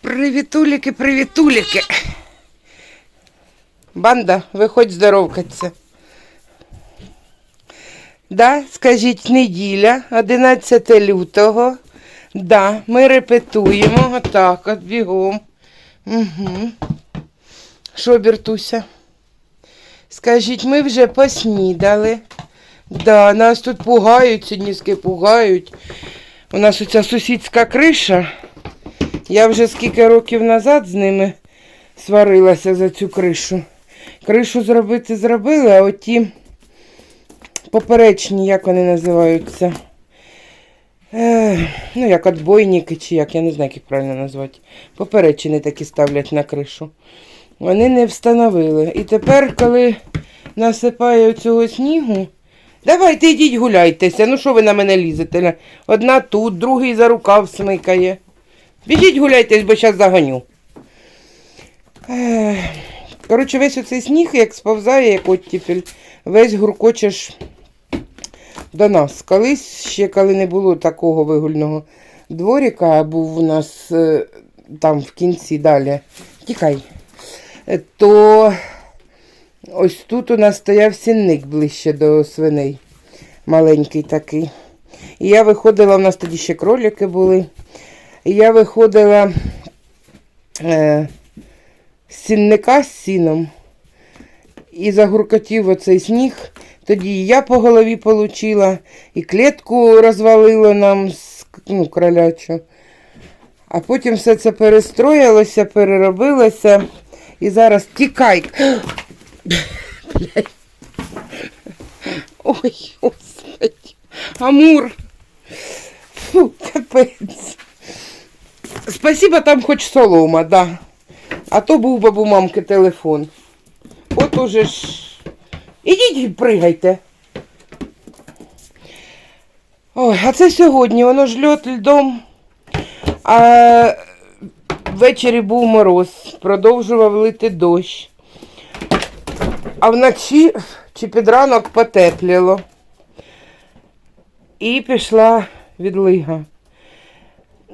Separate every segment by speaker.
Speaker 1: Привітуліки, привітуліки. Банда, виходь здоровкаться. Да, скажіть, неділя, 11 лютого. Да, ми репетуємо. Отак, от бігом. Угу. Що, Біртуся? Скажіть, ми вже поснідали. Да, нас тут пугають, сьогодні пугають. У нас оця сусідська криша. Я вже скільки років назад з ними сварилася за цю кришу. Кришу зробити зробили, а оті поперечні, як вони називаються. Ну, як отбойники, чи як, я не знаю, як їх правильно назвати. Поперечини такі ставлять на кришу. Вони не встановили. І тепер, коли насипає цього снігу, давайте йдіть гуляйтеся. Ну що ви на мене лізете? Одна тут, другий за рукав смикає. Біжіть гуляйтесь, бо зараз заганю. Коротше, весь оцей сніг, як сповзає, як оттіпель, весь гуркочеш до нас. Колись ще коли не було такого вигульного дворіка, був у нас е, там в кінці далі. Тікай. Е, То ось тут у нас стояв сінник ближче до свиней. Маленький такий. І я виходила, у нас тоді ще кролики були. І я виходила е, з сінника з сіном і загуркотів оцей сніг. Тоді і я по голові получила, і клітку розвалило нам ну, кролячу. А потім все це перестроїлося, переробилося. І зараз тікай. Ой, господи. Амур. Фу, капець. Спасибо, там хоч солома, да. А то був бабу мамки телефон. От уже ж. Ідіть і пригайте. Ой, а це сьогодні, воно ж льот льдом. А ввечері був мороз, продовжував лити дощ. А вночі чи під ранок потепліло. І пішла відлига.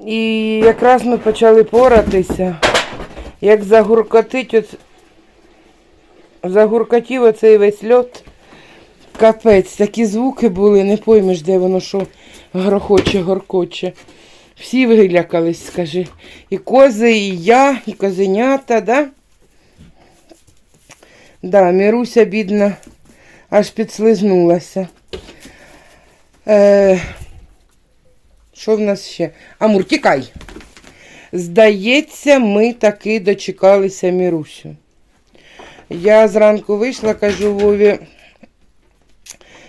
Speaker 1: І якраз ми почали поратися, як загуркотить, от, загуркотів оцей весь льот. Капець, такі звуки були, не поймеш, де воно що грохоче, горкоче. Всі вилякались, скажи. І кози, і я, і козенята, да? Да, Міруся, бідна, аж підслизнулася. Е, що в нас ще? Амур, тікай. Здається, ми таки дочекалися Мірусю. Я зранку вийшла, кажу Вові,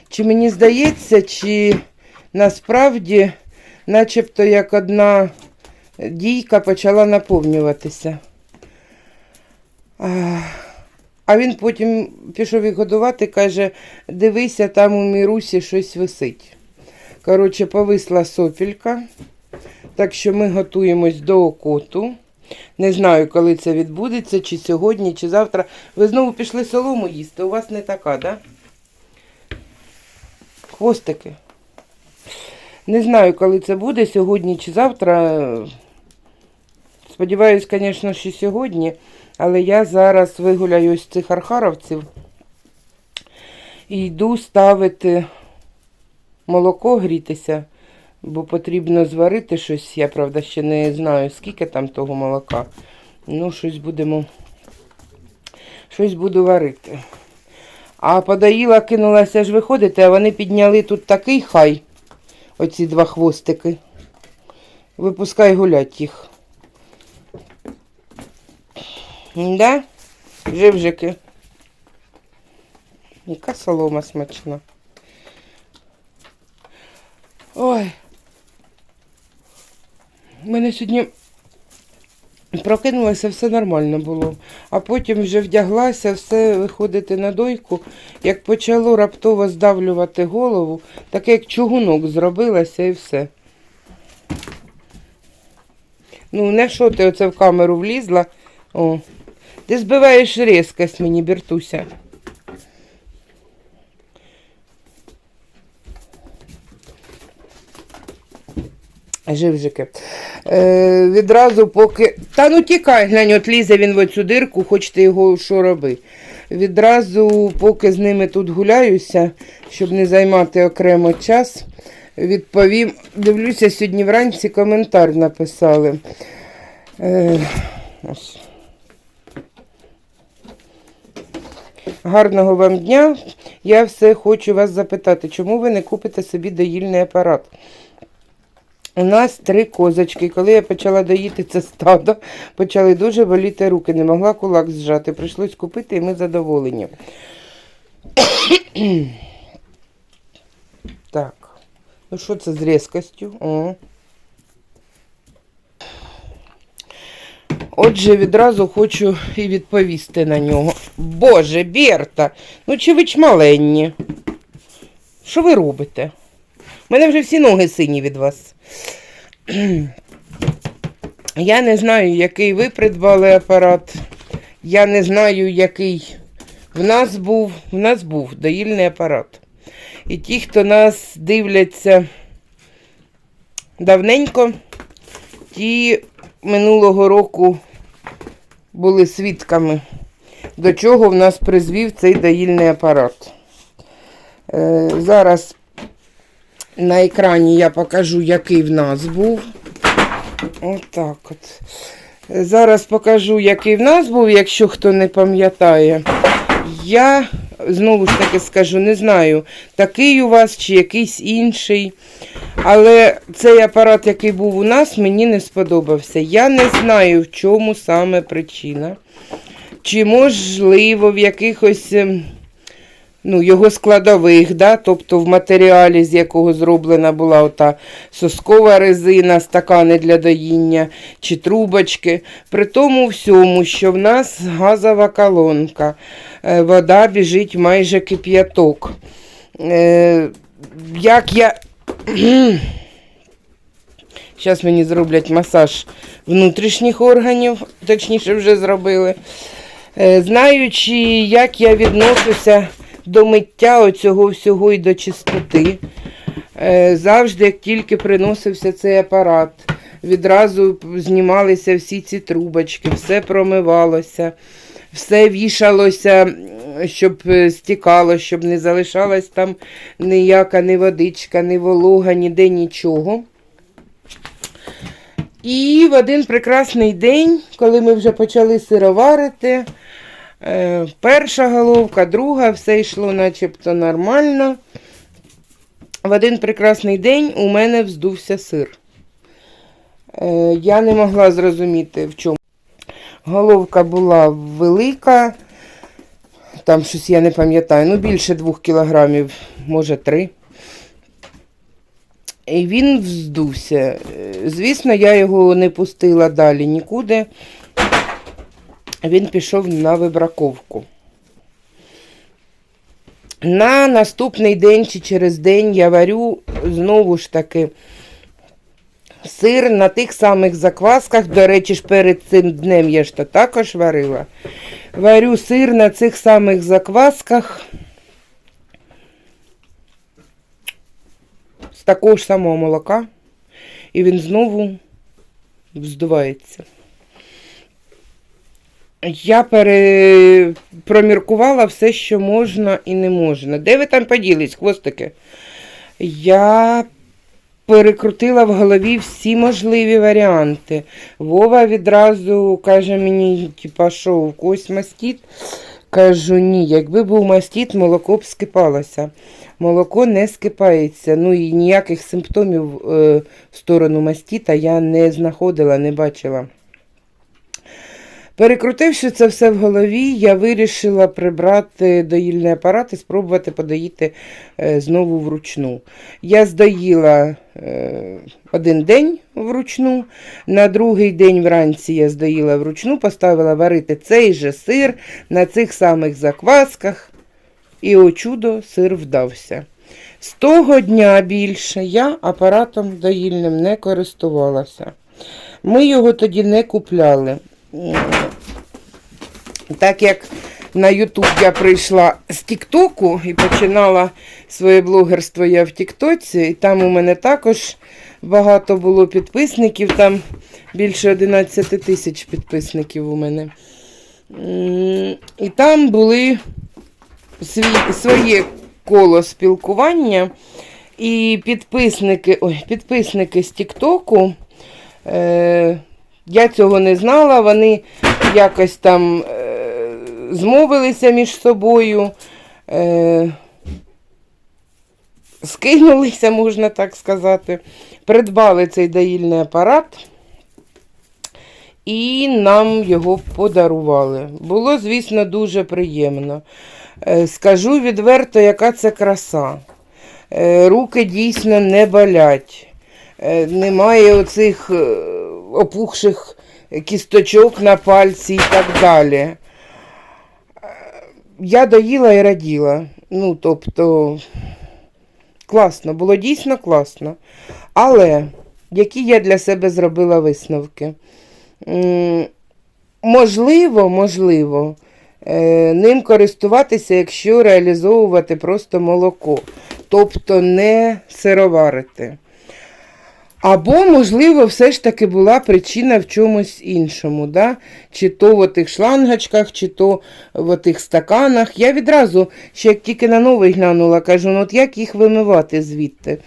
Speaker 1: чи мені здається, чи насправді, начебто як одна дійка почала наповнюватися. А, він потім пішов їх годувати, каже, дивися, там у Мірусі щось висить. Коротше, повисла сопілька. Так що ми готуємось до окоту. Не знаю, коли це відбудеться, чи сьогодні, чи завтра. Ви знову пішли солому їсти. У вас не така, да? Хвостики. Не знаю, коли це буде, сьогодні чи завтра. Сподіваюсь, звісно, що сьогодні. Але я зараз вигуляю ось цих архаровців і йду ставити молоко грітися, бо потрібно зварити щось. Я, правда, ще не знаю, скільки там того молока. Ну, щось будемо. Щось буду варити. А подаїла, кинулася ж виходити, а вони підняли тут такий хай. Оці два хвостики. Випускай гулять їх. Да? Живжики. Яка солома смачна. Ой. Мене сьогодні прокинулася, все нормально було. А потім вже вдяглася, все виходити на дойку. Як почало раптово здавлювати голову, таке як чугунок зробилося і все. Ну, не що ти оце в камеру влізла. О, Ти збиваєш різкость мені, Бертуся. Живжики. Е, відразу поки. Та ну тікай, глянь, от лізе він в оцю дирку, хочете його що роби. Відразу, поки з ними тут гуляюся, щоб не займати окремо час, відповім. Дивлюся, сьогодні вранці коментар написали. Е, ось. Гарного вам дня. Я все хочу вас запитати, чому ви не купите собі доїльний апарат? У нас три козочки. Коли я почала доїти це стадо, почали дуже боліти руки. Не могла кулак зжати. Прийшлось купити і ми задоволені. так. Ну що це з різкостю? О. Отже, відразу хочу і відповісти на нього. Боже, Берта, ну чи ви чмаленні? Що ви робите? Мене вже всі ноги сині від вас. Я не знаю, який ви придбали апарат. Я не знаю, який в нас був. В нас був доїльний апарат. І ті, хто нас дивляться давненько, ті минулого року були свідками, до чого в нас призвів цей доїльний апарат. Е, зараз на екрані я покажу, який в нас був. Отак от. Зараз покажу, який в нас був, якщо хто не пам'ятає. Я знову ж таки скажу, не знаю, такий у вас чи якийсь інший. Але цей апарат, який був у нас, мені не сподобався. Я не знаю, в чому саме причина. Чи можливо в якихось ем, ну, його складових, да? тобто в матеріалі, з якого зроблена була ота соскова резина, стакани для доїння чи трубочки. При тому всьому, що в нас газова колонка, е, вода біжить майже кип'яток. Е, Як я. Зараз мені зроблять масаж внутрішніх органів, точніше вже зробили. Е, Знаючи, як я відношуся до миття оцього всього і до чистоти, е, завжди, як тільки приносився цей апарат, відразу знімалися всі ці трубочки, все промивалося, все вішалося, щоб е, стікало, щоб не залишалась там ніяка ні водичка, ні волога, ніде нічого. І в один прекрасний день, коли ми вже почали сироварити, перша головка, друга, все йшло начебто нормально. В один прекрасний день у мене вздувся сир. Е, Я не могла зрозуміти, в чому. Головка була велика, там щось я не пам'ятаю, ну більше двох кілограмів, може три. І він вздувся. Е, Звісно, я його не пустила далі нікуди. Він пішов на вибраковку. На наступний день чи через день я варю знову ж таки сир на тих самих заквасках. До речі, ж перед цим днем я ж то також варила. Варю сир на цих самих заквасках. з такого ж самого молока, і він знову вздувається. Я пере... проміркувала все, що можна і не можна. Де ви там поділись, хвостики? Я перекрутила в голові всі можливі варіанти. Вова відразу каже мені, типа, що, у когось мастіт? Кажу, ні, якби був мастіт, молоко б скипалося. Молоко не скипається. Ну і ніяких симптомів е, в сторону мастіта я не знаходила, не бачила. Перекрутивши це все в голові, я вирішила прибрати доїльний апарат і спробувати подоїти е, знову вручну. Я здоїла е, один день вручну, на другий день вранці я здоїла вручну, поставила варити цей же сир на цих самих заквасках. І, о чудо, сир вдався. З того дня більше я апаратом доїльним не користувалася. Ми його тоді не купляли. Так як на Ютуб я прийшла з Тіктоку і починала своє блогерство я в Тіктоці, і там у мене також багато було підписників, там більше 11 тисяч підписників у мене. І там були свій, своє коло спілкування. І підписники, ой, підписники з Тіктоку. Е, я цього не знала. Вони якось там е, змовилися між собою, е, скинулися, можна так сказати, придбали цей доїльний апарат і нам його подарували. Було, звісно, дуже приємно. Е, скажу відверто, яка це краса. Е, руки дійсно не болять. Е, Немає оцих е, опухших кісточок на пальці і так далі. Я доїла і раділа. Ну, тобто, класно, було дійсно класно. Але які я для себе зробила висновки? Можливо, можливо, е, ним користуватися, якщо реалізовувати просто молоко, тобто не сироварити. Або, можливо, все ж таки була причина в чомусь іншому, да? чи то в тих шлангочках, чи то в тих стаканах. Я відразу, ще як тільки на новий глянула, кажу, ну от як їх вимивати звідти?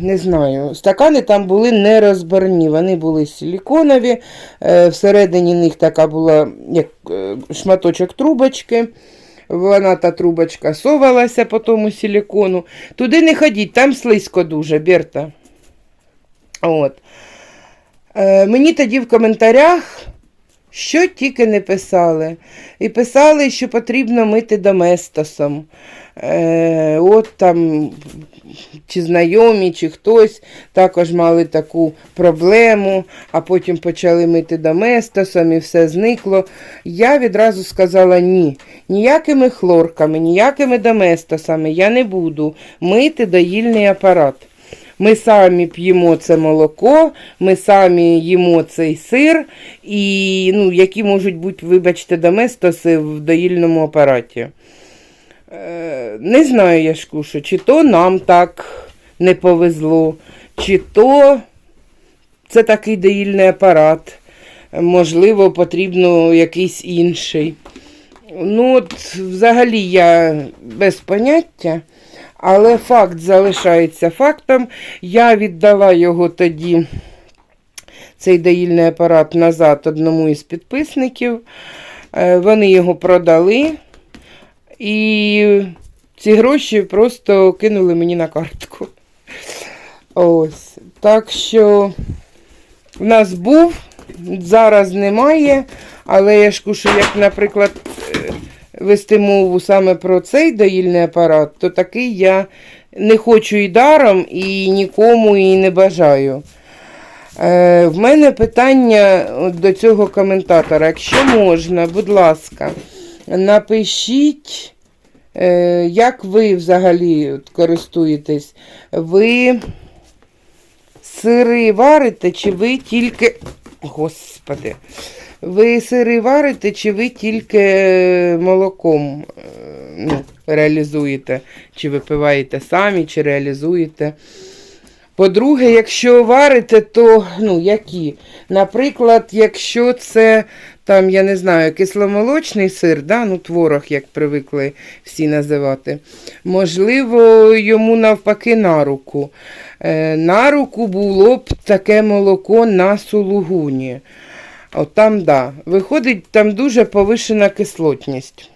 Speaker 1: Не знаю. Стакани там були нерозборні, вони були силіконові, е, всередині них така була як е, шматочок трубочки. Вона та трубочка совалася по тому силікону. Туди не ходіть, там слизько дуже, Берта. От. Е, мені тоді в коментарях що тільки не писали. І писали, що потрібно мити доместосом. Е, от там, чи знайомі, чи хтось також мали таку проблему, а потім почали мити доместосом і все зникло. Я відразу сказала ні. Ніякими хлорками, ніякими доместосами я не буду мити доїльний апарат. Ми самі п'ємо це молоко, ми самі їмо цей сир, і ну, які можуть бути, вибачте, доместоси в доїльному апараті. Е, не знаю, Яшкуша, чи то нам так не повезло, чи то це такий доїльний апарат. Можливо, потрібно якийсь інший. Ну, от, взагалі, я без поняття. Але факт залишається фактом. Я віддала його тоді, цей доїльний апарат, назад одному із підписників. Е, Вони його продали. І ці гроші просто кинули мені на картку. Ось. Так що в нас був, зараз немає. Але я ж кушу, як, наприклад, е, вести мову саме про цей доїльний апарат, то такий я не хочу і даром, і нікому і не бажаю. Е, в мене питання до цього коментатора. Якщо можна, будь ласка, напишіть, е, як ви взагалі користуєтесь. Ви сири варите, чи ви тільки. Господи. Ви сири варите, чи ви тільки молоком е, ну, реалізуєте? Чи випиваєте самі, чи реалізуєте? По-друге, якщо варите, то ну, які? Наприклад, якщо це там, я не знаю, кисломолочний сир, да? ну, творог, як привикли всі називати, можливо, йому навпаки на руку. Е, на руку було б таке молоко на сулугуні. От там, да. Виходить, там дуже повишена кислотність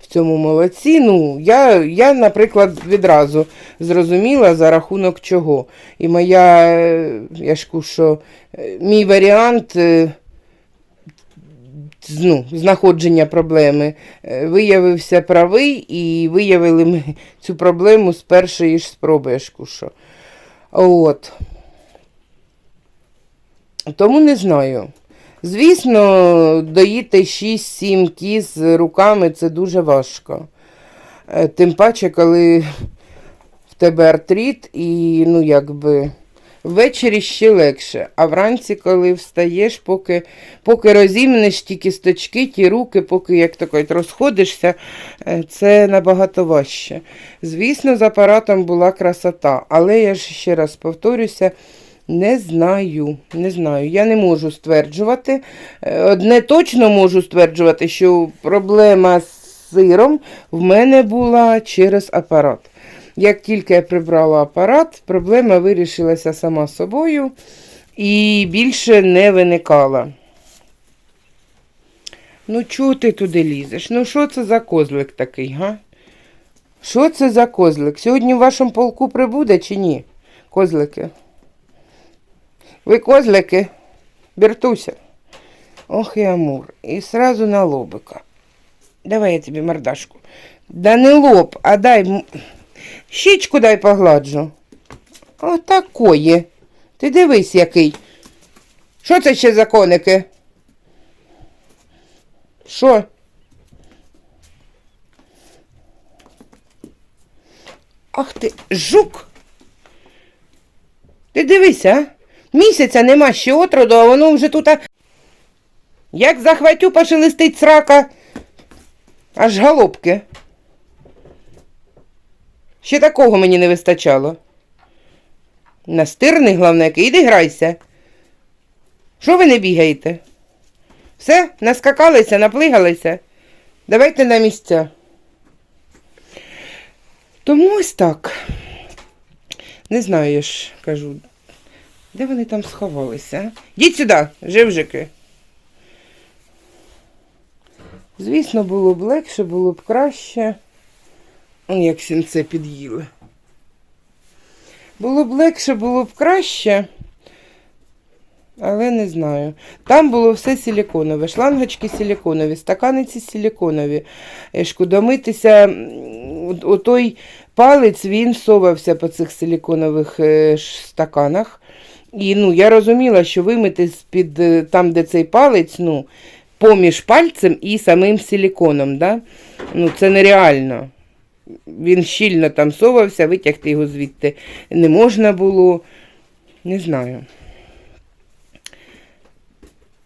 Speaker 1: в цьому молоці. Ну, я, я, наприклад, відразу зрозуміла за рахунок чого. І моя, е, я ж що е, мій варіант е, ну, знаходження проблеми виявився правий, і виявили ми цю проблему з першої ж спроби, я ж що. От. Тому не знаю. Звісно, доїти 6-7 кіз руками це дуже важко. Е, Тим паче, коли в тебе артрит і, ну, якби, Ввечері ще легше, а вранці, коли встаєш, поки, поки розімнеш ті кісточки, ті руки, поки, як то розходишся, е, це набагато важче. Звісно, з апаратом була красота, але я ж ще раз повторюся, не знаю, не знаю. Я не можу стверджувати. Е, Одне точно можу стверджувати, що проблема з сиром в мене була через апарат. Як тільки я прибрала апарат, проблема вирішилася сама собою і більше не виникала. Ну, чого ти туди лізеш? Ну, що це за козлик такий, га? Що це за козлик? Сьогодні в вашому полку прибуде чи ні? Козлики. Ви козлики? Бертуся. Ох і амур. І сразу на лобика. Давай я тобі мордашку. Да не лоб, а дай. Щічку дай погладжу. Отакої. Ти дивись, який. Що це ще за коники? Що? Ах ти, жук. Ти дивися, а? Місяця нема ще отроду, а воно вже тут. Як захватю, пошелестить срака. Аж галопки. Ще такого мені не вистачало. Настирний, головне, іди грайся. Що ви не бігаєте? Все, наскакалися, наплигалися. Давайте на місця. Тому ось так. Не знаю, я ж кажу. Де вони там сховалися? Йдіть сюди, живжики. Звісно, було б легше, було б краще. Он як сінце під'їли. Було б легше, було б краще, але не знаю. Там було все силіконове, шлангочки силіконові, стаканиці силіконові. Ешку, домитися, м, отой палець він совався по цих силіконових е, стаканах. І ну, я розуміла, що вимити з-під е, там, де цей палець, ну, поміж пальцем і самим силіконом, да? ну, це нереально. Він щільно там совався, витягти його звідти не можна було. Не знаю.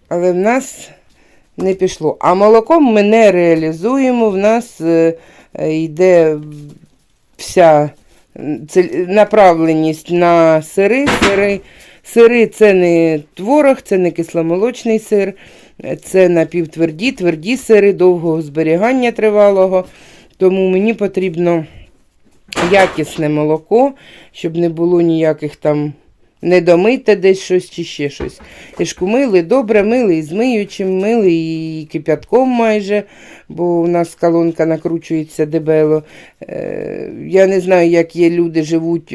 Speaker 1: Але в нас не пішло. А молоком ми не реалізуємо. В нас е, е, йде вся направленість на сири. Сири, сири це не творог, це не кисломолочний сир, це напівтверді, тверді сири, довгого зберігання тривалого. Тому мені потрібно якісне молоко, щоб не було ніяких там недомите десь щось чи ще щось. Ішку мили, добре мили і змиючим, мили і кип'ятком майже, бо у нас колонка накручується дебело. Е, я не знаю, як є люди живуть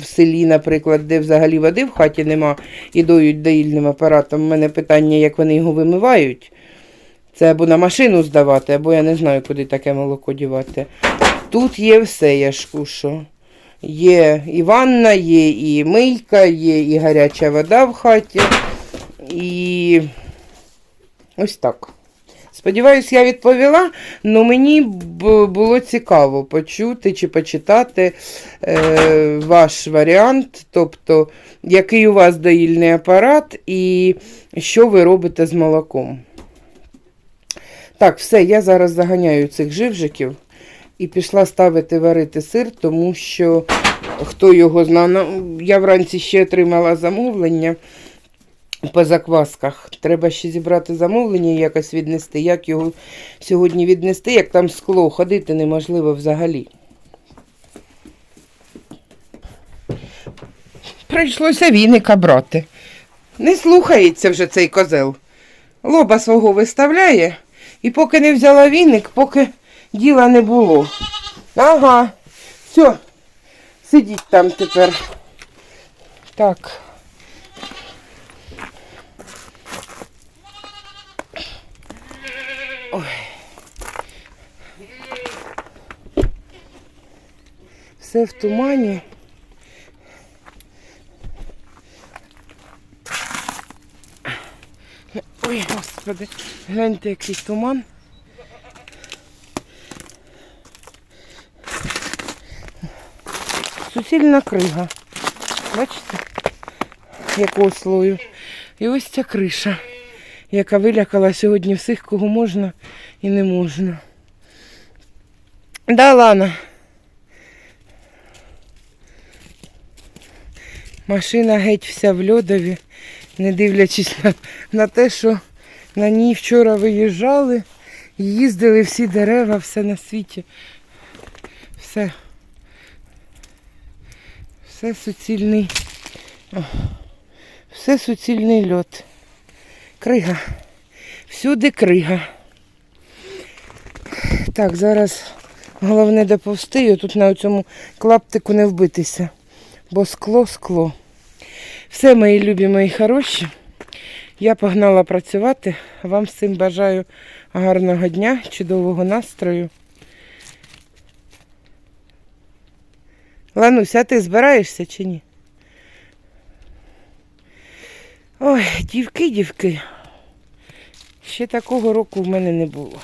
Speaker 1: в селі, наприклад, де взагалі води в хаті нема і доють доїльним апаратом. У мене питання, як вони його вимивають. Це або на машину здавати, або я не знаю, куди таке молоко дівати. Тут є все, я ж. Є і ванна, є і мийка, є і гаряча вода в хаті. І ось так. Сподіваюсь, я відповіла, але мені б було цікаво почути чи почитати е, ваш варіант, тобто, який у вас доїльний апарат і що ви робите з молоком. Так, все, я зараз заганяю цих живжиків і пішла ставити варити сир, тому що хто його знає, я вранці ще отримала замовлення по заквасках. Треба ще зібрати замовлення і якось віднести. Як його сьогодні віднести, як там скло ходити неможливо взагалі. Прийшлося віника брати. Не слухається вже цей козел. Лоба свого виставляє, і поки не взяла віник, поки діла не було. Ага, все, сидіть там тепер. Так. Все в тумані. Ой, господи, гляньте, який туман. Суцільна крига. Бачите? якого слою. І ось ця криша, яка вилякала сьогодні всіх, кого можна і не можна. Да, Лана. Машина геть вся в льодові, не дивлячись на, на те, що на ній вчора виїжджали, їздили всі дерева, все на світі. Все. Все суцільний. Все суцільний льот. Крига. Всюди крига. Так, зараз головне доповзти і тут на цьому клаптику не вбитися. Бо скло, скло. Все, мої любі, мої хороші. Я погнала працювати. Вам всім бажаю гарного дня, чудового настрою. Лануся, а ти збираєшся чи ні? Ой, дівки, дівки. Ще такого року в мене не було.